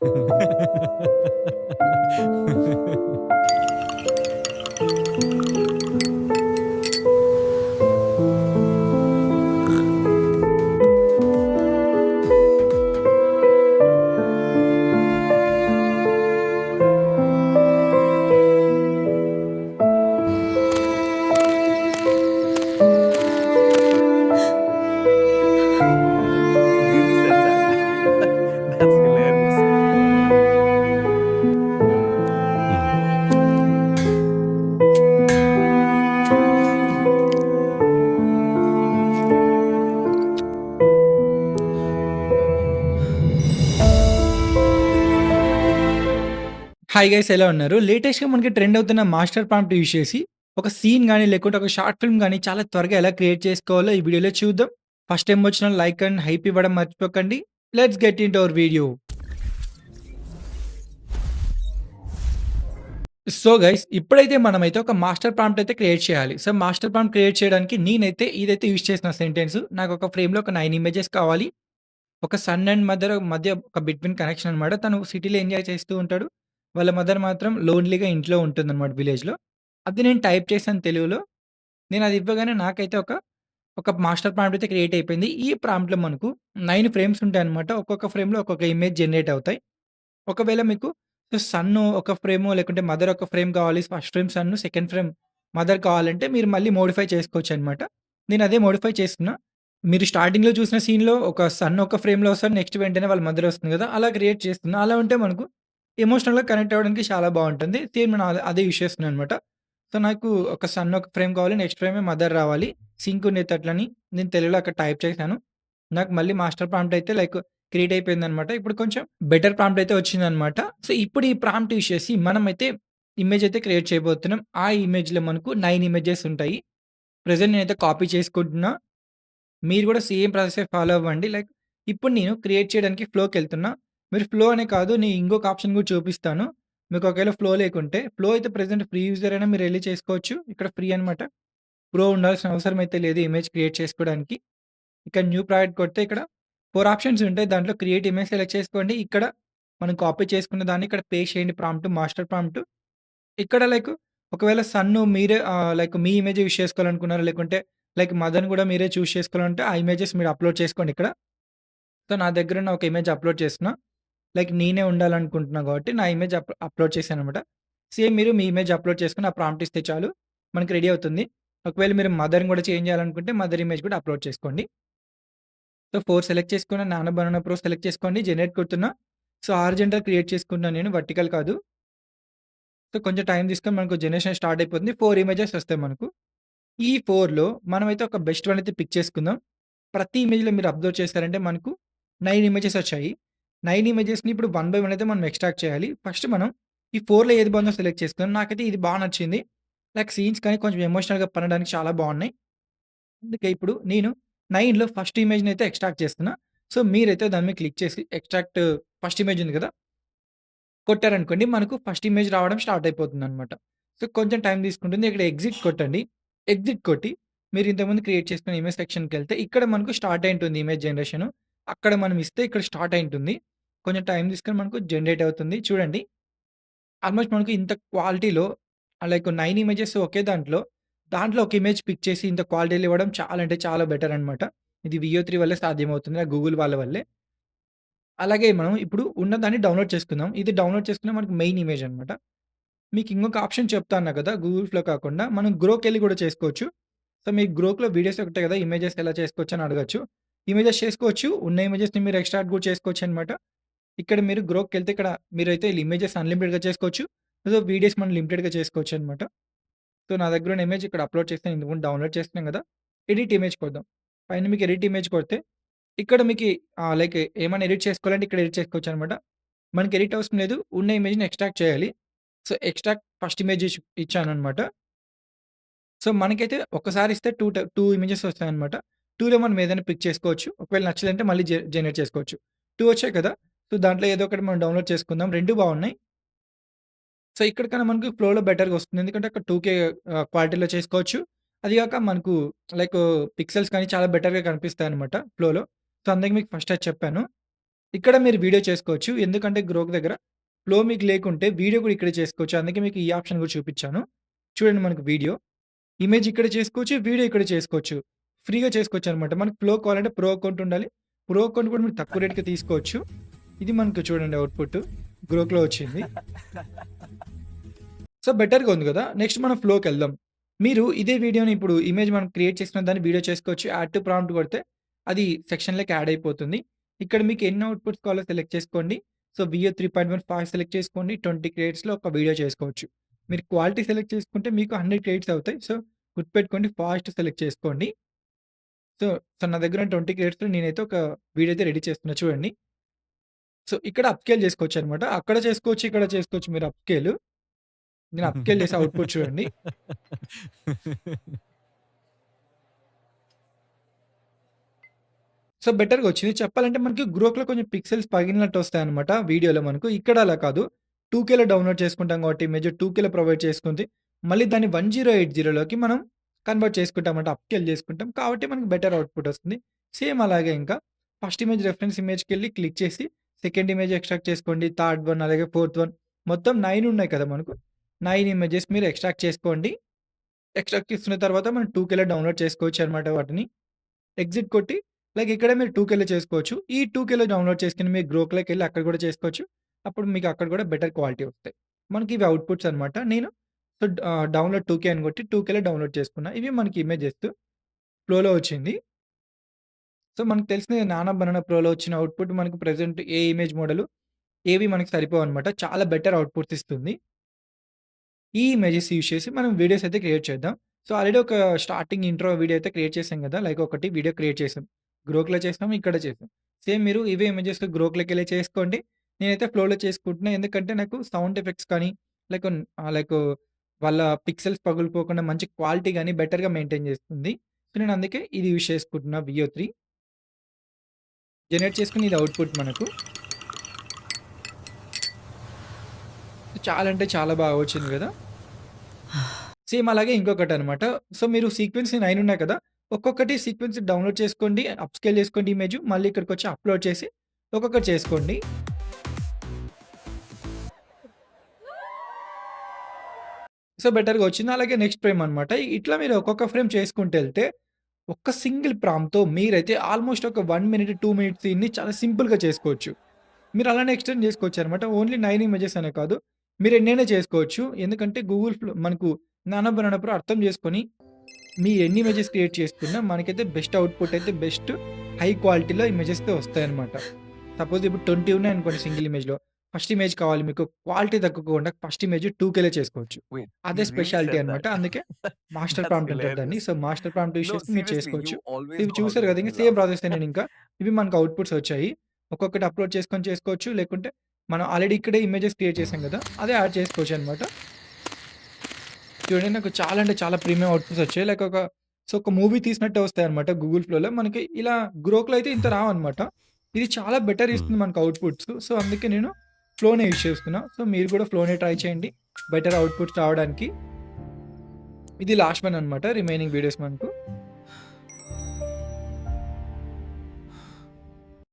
Ha ha ha ha ha! Hi guys ఎలా ఉన్నారు? లేటెస్ట్‌గా మనకి ట్రెండ్ అవుతున్న మాస్టర్ ప్రాంప్ట్ యూజ్ చేసి, ఒక సీన్ కానీ లేకుంటే ఒక షార్ట్ ఫిల్మ్ కానీ చాలా త్వరగా ఎలా క్రియేట్ చేసుకోవాలో ఈ వీడియోలో చూద్దాం. ఫస్ట్ టైం వచ్చిన లైక్ అండ్ హైప్ ఇవ్వడం మర్చిపోకండి. Let's get in our video. So guys ఇప్పుడైతే మనమైతే ఒక మాస్టర్ ప్రాంప్ట్ అయితే క్రియేట్ చేయాలి. సో మాస్టర్ ప్రాంప్ట్ క్రియేట్ చేయడానికి నేనైతే ఇదైతే యూజ్ చేసిన సెంటెన్స్. నాకు ఒక ఫ్రేమ్‌లో ఒక నైన్ ఇమేజెస్ కావాలి. ఒక సన్ అండ్ మదర్ మధ్య ఒక బిట్వీన్ కనెక్షన్ అనమాట. తను సిటీలో ఎంజాయ్ చేస్తూ ఉంటాడు. వాళ్ళ మదర్ మాత్రం లోన్లీగా ఇంట్లో ఉంటుందన్నమాట విలేజ్‌లో. అది నేను టైప్ చేశాను తెలుగులో. నేను అది ఇవ్వగానే నాకైతే ఒక, ఒక మాస్టర్ ప్రాంప్ట్ అయితే క్రియేట్ అయిపోయింది. ఈ ప్రాంప్ట్‌లో మనకు 9 ఫ్రేమ్స్ ఉంటాయన్నమాట. ఒక్కొక్క ఫ్రేమ్‌లో ఒక్కొక్క ఇమేజ్ జనరేట్ అవుతాయి. ఒకవేళ మీకు సన్ను ఒక ఫ్రేము లేకుంటే మదర్ ఒక ఫ్రేమ్ కావాలి. First frame son, second frame mother కావాలంటే మీరు మళ్ళీ మోడిఫై చేసుకోవచ్చనమాట. నేను అదే మోడిఫై చేస్తున్నా. మీరు స్టార్టింగ్‌లో చూసిన సీన్‌లో ఒక సన్ ఒక ఫ్రేమ్‌లో వస్తాడు. నెక్స్ట్ వెంటనే వాళ్ళ మదర్ వస్తుంది కదా! అలా క్రియేట్ చేస్తున్నా. అలా ఉంటే మనకు ఎమోషనల్‌గా కనెక్ట్ అవ్వడానికి చాలా బాగుంటుంది తీరు నేను అదే యూస్ చేస్తున్నాను అనమాట సో, నాకు ఒక సన్ ఒక ఫ్రేమ్ కావాలి. నెక్స్ట్ ఫ్రేమే మదర్ రావాలి. సింక్ ఉండేటట్లని నేను తెలుగులో అక్కడ టైప్ చేశాను. నాకు మళ్ళీ మాస్టర్ ప్రాంప్ట్ అయితే లైక్ క్రియేట్ అయిపోయింది అనమాట ఇప్పుడు కొంచెం బెటర్ ప్రాంప్ట్ అయితే వచ్చిందనమాట. సో, ఇప్పుడు ఈ ప్రాంప్ట్ యూస్ చేసి మనమైతే ఇమేజ్ అయితే క్రియేట్ చేయబోతున్నాం. ఆ ఇమేజ్‌లో మనకు నైన్ ఇమేజెస్ ఉంటాయి. ప్రజెంట్ నేనైతే కాపీ చేసుకుంటున్నా. మీరు కూడా సేమ్ ప్రాసెస్ ఫాలో అవ్వండి. లైక్ ఇప్పుడు నేను క్రియేట్ చేయడానికి ఫ్లోకి వెళ్తున్నా మీరు ఫ్లో అనే కాదు నేను ఇంకొక ఆప్షన్ కూడా చూపిస్తాను. మీకు ఒకవేళ ఫ్లో లేకుంటే ఫ్లో అయితే ప్రెజెంట్ ఫ్రీ యూజర్ అయినా మీరు వెళ్ళి చేసుకోవచ్చు. ఇక్కడ ఫ్రీ అనమాట. ప్రో ఉండాల్సిన అవసరం అయితే లేదు ఇమేజ్ క్రియేట్ చేసుకోవడానికి. ఇక్కడ న్యూ ప్రాజెక్ట్ కొడితే ఇక్కడ ఫోర్ ఆప్షన్స్ ఉంటాయి. దాంట్లో క్రియేట్ ఇమేజ్ సెలెక్ట్ చేసుకోండి. ఇక్కడ మనం కాపీ చేసుకున్న దాన్ని ఇక్కడ పే చేయండి ప్రాంప్ట్ మాస్టర్ ప్రాంప్ట్. ఇక్కడ లైక్ ఒకవేళ సన్ను మీరే లైక్ మీ ఇమేజ్ యూస్ చేసుకోవాలనుకున్నారా? లేకుంటే లైక్ మదర్‌ని కూడా మీరే చూస్ చేసుకోవాలంటే ఆ ఇమేజెస్ మీరు అప్‌లోడ్ చేసుకోండి ఇక్కడ. సో, నా దగ్గరున్న ఒక ఇమేజ్ అప్‌లోడ్ చేస్తున్నా. లైక్ నేనే ఉండాలనుకుంటున్నా కాబట్టి నా ఇమేజ్ అప్ అప్‌లోడ్ చేశాననమాట. సేమ్ మీరు మీ ఇమేజ్ అప్‌లోడ్ చేసుకుని ఆ ప్రాంప్ట్ ఇస్తే చాలు. మనకి రెడీ అవుతుంది. ఒకవేళ మీరు మదర్‌ని కూడా చేంజ్ చేయాలనుకుంటే మదర్ ఇమేజ్ కూడా అప్‌లోడ్ చేసుకోండి. సో, ఫోర్ సెలెక్ట్ చేసుకున్న నాన్న బనానా ప్రో సెలెక్ట్ చేసుకోండి. జనరేట్ కొడుతున్నా. సో, ఆర్జెంటల్ క్రియేట్ చేసుకున్నాను నేను వర్టికల్ కాదు. సో, కొంచెం టైం తీసుకొని మనకు జనరేషన్ స్టార్ట్ అయిపోతుంది. ఫోర్ ఇమేజెస్ వస్తాయి మనకు. ఈ ఫోర్లో మనమైతే ఒక బెస్ట్ వన్ అయితే పిక్ చేసుకుందాం. ప్రతి ఇమేజ్‌లో మీరు అబ్జర్వ్ చేశారంటే మనకు నైన్ ఇమేజెస్ వచ్చాయి. నైన్ ఇమేజెస్‌ని ఇప్పుడు వన్ బై వన్ అయితే మనం ఎక్స్ట్రాక్ట్ చేయాలి. ఫస్ట్ మనం ఈ ఫోర్లో ఏది బాగుందో సెలెక్ట్ చేసుకుందాం. నాకైతే ఇది బాగా నచ్చింది. లైక్ సీన్స్ కానీ కొంచెం ఎమోషనల్‌గా పనడానికి చాలా బాగున్నాయి. అందుకే ఇప్పుడు నేను నైన్లో ఫస్ట్ ఇమేజ్‌ని అయితే ఎక్స్ట్రాక్ట్ చేస్తున్నా. సో, మీరైతే దాని మీద క్లిక్ చేసి ఎక్స్ట్రాక్ట్ ఫస్ట్ ఇమేజ్ ఉంది కదా! కొట్టారనుకోండి మనకు ఫస్ట్ ఇమేజ్ రావడం స్టార్ట్ అయిపోతుంది అనమాట సో, కొంచెం టైం తీసుకుంటుంది. ఇక్కడ ఎగ్జిట్ కొట్టండి. ఎగ్జిట్ కొట్టి మీరు ఇంతకుముందు క్రియేట్ చేసుకున్న ఇమేజ్ సెక్షన్కి వెళ్తే ఇక్కడ మనకు స్టార్ట్ అయింటుంది ఇమేజ్ జనరేషను. అక్కడ మనం ఇస్తే ఇక్కడ స్టార్ట్ అయింటుంది. కొంచెం టైం తీసుకొని మనకు జనరేట్ అవుతుంది. చూడండి. ఆల్మోస్ట్ మనకు ఇంత క్వాలిటీలో లైక్ నైన్ ఇమేజెస్ ఒకే దాంట్లో, దాంట్లో ఒక ఇమేజ్ పిక్ చేసి ఇంత క్వాలిటీలో ఇవ్వడం చాలా అంటే చాలా బెటర్ అనమాట. ఇది వియో త్రీ వల్లే సాధ్యమవుతుంది. గూగుల్ వాళ్ళ వల్లే. అలాగే మనం ఇప్పుడు ఉన్నదాన్ని డౌన్‌లోడ్ చేసుకుందాం. ఇది డౌన్‌లోడ్ చేసుకునే మనకు మెయిన్ ఇమేజ్ అనమాట. మీకు ఇంకొక ఆప్షన్ చెప్తా కదా! గూగుల్ ఫ్లో కాకుండా మనం గ్రోకెళ్ళి కూడా చేసుకోవచ్చు. సో, మీ గ్రోక్‌లో వీడియోస్ ఒకటే కదా! ఇమేజెస్ ఎలా చేసుకోవచ్చు అని అడగచ్చు ఇమేజెస్ చేసుకోవచ్చు. ఉన్న ఇమేజెస్‌ని మీరు ఎక్స్ట్రాక్ట్ కూడా చేసుకోవచ్చనమాట. ఇక్కడ మీరు గ్రోక్‌కెళ్తే ఇక్కడ మీరైతే ఇమేజెస్ అన్‌లిమిటెడ్‌గా చేసుకోవచ్చు. సో, వీడియోస్ మనం లిమిటెడ్‌గా చేసుకోవచ్చు అనమాట సో, నా దగ్గర ఉన్న ఇమేజ్ ఇక్కడ అప్‌లోడ్ చేస్తాను ఎందుకంటే డౌన్‌లోడ్ చేస్తున్నాం కదా! ఎడిట్ ఇమేజ్ కొడదాం. పైన మీకు ఎడిట్ ఇమేజ్ కొడితే ఇక్కడ మీకు లైక్ ఏమైనా ఎడిట్ చేసుకోవాలంటే ఇక్కడ ఎడిట్ చేసుకోవచ్చు అనమాట మనకి ఎడిట్ అవసరం లేదు. ఉన్న ఇమేజ్‌ని ఎక్స్ట్రాక్ట్ చేయాలి. సో, ఎక్స్ట్రాక్ట్ ఫస్ట్ ఇమేజ్ ఇచ్చాను అనమాట సో, మనకైతే ఒక్కసారి ఇస్తే టూ ట 2 ఇమేజెస్ వస్తాయన్నమాట. టూలో మనం ఏదైనా పిక్ చేసుకోవచ్చు. ఒకవేళ నచ్చదంటే మళ్ళీ జె జనరేట్ చేసుకోవచ్చు. టూ వచ్చాయి కదా! సో, దాంట్లో ఏదో ఒకటి మనం డౌన్‌లోడ్ చేసుకుందాం. రెండు బాగున్నాయి. సో, ఇక్కడ కన్నా మనకు ఫ్లోలో బెటర్‌గా వస్తుంది. ఎందుకంటే అక్కడ టూకే క్వాలిటీలో చేసుకోవచ్చు. అది కాక మనకు లైక్ పిక్సెల్స్ కానీ చాలా బెటర్‌గా కనిపిస్తాయన్నమాట ఫ్లోలో. సో, అందుకే మీకు ఫస్ట్ అది చెప్పాను. ఇక్కడ మీరు వీడియో చేసుకోవచ్చు. ఎందుకంటే గ్రోక్ దగ్గర ఫ్లో మీకు లేకుంటే వీడియో కూడా ఇక్కడే చేసుకోవచ్చు. అందుకే మీకు ఈ ఆప్షన్ కూడా చూపించాను చూడండి మనకు వీడియో. ఇమేజ్ ఇక్కడ చేసుకోవచ్చు. వీడియో ఇక్కడ చేసుకోవచ్చు. ఫ్రీగా చేసుకోవచ్చు అనమాట మనకు ఫ్లో కావాలంటే ప్రో అకౌంట్ ఉండాలి. ప్రో అకౌంట్ కూడా మీరు తక్కువ రేట్‌కి తీసుకోవచ్చు. ఇది మనకు చూడండి అవుట్‌పుట్ గ్రోక్‌లో వచ్చింది. సో, బెటర్‌గా ఉంది కదా నెక్స్ట్ మనం ఫ్లోకి వెళ్దాం మీరు ఇదే వీడియోని ఇప్పుడు ఇమేజ్ మనం క్రియేట్ చేసిన దాన్ని వీడియో చేసుకోవచ్చు. యాడ్ టు ప్రాంప్ట్ కొడితే అది సెక్షన్‌లోకి యాడ్ అయిపోతుంది. ఇక్కడ మీకు ఎన్ని అవుట్‌పుట్స్ కావాలో సెలెక్ట్ చేసుకోండి. సో, వియో 3.1 ఫాస్ట్ సెలెక్ట్ చేసుకోండి. ట్వంటీ క్రియేట్స్లో ఒక వీడియో చేసుకోవచ్చు. మీరు క్వాలిటీ సెలెక్ట్ చేసుకుంటే మీకు హండ్రెడ్ క్రియేట్స్ అవుతాయి. సో, గుర్తుపెట్టుకోండి ఫాస్ట్ సెలెక్ట్ చేసుకోండి. సో, సో నా దగ్గర 20 క్రెడిట్స్‌లో నేనైతే ఒక వీడియో అయితే రెడీ చేస్తున్నా చూడండి. సో, ఇక్కడ అప్‌స్కేల్ చేసుకోవచ్చనమాట. అక్కడ చేసుకోవచ్చు, ఇక్కడ చేసుకోవచ్చు మీరు అప్‌స్కేల్. నేను అప్‌స్కేల్ చేసి అవుట్‌పుట్ చూడండి. సో, బెటర్‌గా వచ్చింది. చెప్పాలంటే మనకి గ్రోక్‌లో కొంచెం పిక్సెల్స్ పగిలినట్టు వస్తాయి అనమాట వీడియోలో మనకు. ఇక్కడ అలా కాదు. టూ కేలో డౌన్‌లోడ్ చేసుకుంటాం కాబట్టి ఇమేజ్ 2కేలో ప్రొవైడ్ చేసుకుంది. మళ్ళీ దాన్ని 1080లోకి మనం కన్వర్ట్ చేసుకుంటామన్నమాట. అప్‌స్కేల్ చేసుకుంటాం. కాబట్టి మనకు బెటర్ అవుట్‌పుట్ వస్తుంది. సేమ్ అలాగే ఇంకా ఫస్ట్ ఇమేజ్ రెఫరెన్స్ ఇమేజ్కి వెళ్ళి క్లిక్ చేసి సెకండ్ ఇమేజ్ ఎక్స్ట్రాక్ట్ చేసుకోండి. థర్డ్ వన్ అలాగే ఫోర్త్ వన్ మొత్తం నైన్ ఉన్నాయి కదా మనకు. నైన్ ఇమేజెస్ మీరు ఎక్స్ట్రాక్ట్ చేసుకోండి. ఎక్స్ట్రాక్ట్ చేసుకున్న తర్వాత మనం 2కేలో డౌన్‌లోడ్ చేసుకోవచ్చు అనమాట వాటిని. ఎగ్జిట్ కొట్టి లైక్ ఇక్కడ మీరు 2కేలో చేసుకోవచ్చు. ఈ 2కేలో డౌన్‌లోడ్ చేసుకుని మీరు గ్రోక్‌లోకెళ్ళి అక్కడ కూడా చేసుకోవచ్చు. అప్పుడు మీకు అక్కడ కూడా బెటర్ క్వాలిటీ వస్తాయి. మనకి ఇవి అవుట్‌పుట్స్ అనమాట. నేను సో, డౌన్లోడ్ డౌన్‌లోడ్ 2కే అని కొట్టి 2కేలో డౌన్‌లోడ్ చేసుకున్నా. ఇవి మనకి ఇమేజెస్ ఫ్లోలో వచ్చింది. సో, మనకు తెలిసిన నానా బనానా ప్రోలో వచ్చిన అవుట్‌పుట్ మనకు ప్రజెంట్ ఏ ఇమేజ్ మోడల్ ఏవి మనకి సరిపోవు అనమాట చాలా బెటర్ అవుట్‌పుట్స్ ఇస్తుంది. ఈ ఇమేజెస్ యూజ్ చేసి మనం వీడియోస్ అయితే క్రియేట్ చేద్దాం. సో, ఆల్రెడీ ఒక స్టార్టింగ్ ఇంట్రో వీడియో అయితే క్రియేట్ చేసాం కదా! లైక్ ఒకటి వీడియో క్రియేట్ చేసాం. గ్రోక్‌లో చేసాం, ఇక్కడ చేసాం. సేమ్ మీరు ఇవే ఇమేజెస్ గ్రోక్‌లోకెళ్ళి చేసుకోండి. నేనైతే ఫ్లోలో చేసుకుంటున్నా. ఎందుకంటే నాకు సౌండ్ ఎఫెక్ట్స్ కానీ లైక్ లైక్ వాళ్ళ పిక్సెల్స్ పగిలిపోకుండా మంచి క్వాలిటీ కానీ బెటర్‌గా మెయింటైన్ చేస్తుంది. సో, నేను అందుకే ఇది యూజ్ చేసుకుంటున్నా వియో త్రీ జనరేట్ చేసుకుని ఇది అవుట్‌పుట్ మనకు. చాలా అంటే చాలా బాగా వచ్చింది కదా సేమ్ అలాగే ఇంకొకటి అనమాట సో, మీరు సీక్వెన్స్ నైన్ ఉన్నాయి కదా! ఒక్కొక్కటి సీక్వెన్స్ డౌన్‌లోడ్ చేసుకోండి. అప్‌స్కేల్ చేసుకోండి ఇమేజ్. మళ్ళీ ఇక్కడికి వచ్చి అప్‌లోడ్ చేసి ఒక్కొక్కటి చేసుకోండి. సో, బెటర్‌గా వచ్చింది. అలాగే నెక్స్ట్ ఫ్రేమ్ అనమాట. ఇట్లా మీరు ఒక్కొక్క ఫ్రేమ్ చేసుకుంటూ వెళ్తే ఒక్క సింగిల్ ప్రాంప్ట్‌తో మీరైతే ఆల్మోస్ట్ ఒక 1 మినిట్, 2 మినిట్స్ సీన్‌ని చాలా సింపుల్‌గా చేసుకోవచ్చు. మీరు అలానే ఎక్స్‌టెండ్ చేసుకోవచ్చనమాట. ఓన్లీ 9 ఇమేజెస్ అనే కాదు. మీరు ఎన్నైనా చేసుకోవచ్చు. ఎందుకంటే గూగుల్ ఫ్లో మనకు నానో బనానా ప్రో అర్థం చేసుకొని మీ ఎన్ని ఇమేజెస్ క్రియేట్ చేసుకున్నా మనకైతే బెస్ట్ అవుట్‌పుట్ అయితే బెస్ట్ హై క్వాలిటీలో ఇమేజెస్‌తో వస్తాయనమాట సపోజ్ ఇప్పుడు 20 ఉన్నాయనుకోండి సింగిల్ ఇమేజ్‌లో. ఫస్ట్ ఇమేజ్ కావాలి మీకు క్వాలిటీ తగ్గకుండా ఫస్ట్ ఇమేజ్ 2కేలో చేసుకోవచ్చు. అదే స్పెషాలిటీ అనమాట. that? అందుకే మాస్టర్ ప్రాంప్ట్ అంటారు దాన్ని. So, master prompt use No, చేసి మీరు చేసుకోవచ్చు. ఇవి చూసారు కదా! ఇంక సేమ్. ప్రాసెసే నేనింకా. ఇవి మనకు అవుట్‌పుట్స్ వచ్చాయి. ఒక్కొక్కటి అప్‌లోడ్ చేసుకొని చేసుకోవచ్చు. లేకుంటే మనం ఆల్రెడీ ఇక్కడే ఇమేజెస్ క్రియేట్ చేసాం కదా! అదే యాడ్ చేసుకోవచ్చనమాట. చూడండి నాకు చాలా అంటే చాలా ప్రీమియం అవుట్‌పుట్స్ వచ్చాయి. లైక్ ఒక సో, ఒక మూవీ తీసినట్టే వస్తాయన్నమాట గూగుల్ ఫ్లోలో. మనకి ఇలా గ్రోక్‌లో అయితే ఇంత రావన్నమాట. ఇది చాలా బెటర్ హ్మ్. ఇస్తుంది మనకు అవుట్‌పుట్స్. సో, అందుకే నేను ఫ్లోనే యూజ్ చేస్తున్నా. సో, మీరు కూడా ఫ్లోనే ట్రై చేయండి. బెటర్ అవుట్‌పుట్స్ రావడానికి. ఇది లాస్ట్ వన్ అనమాట. రిమైనింగ్ వీడియోస్ మనకు.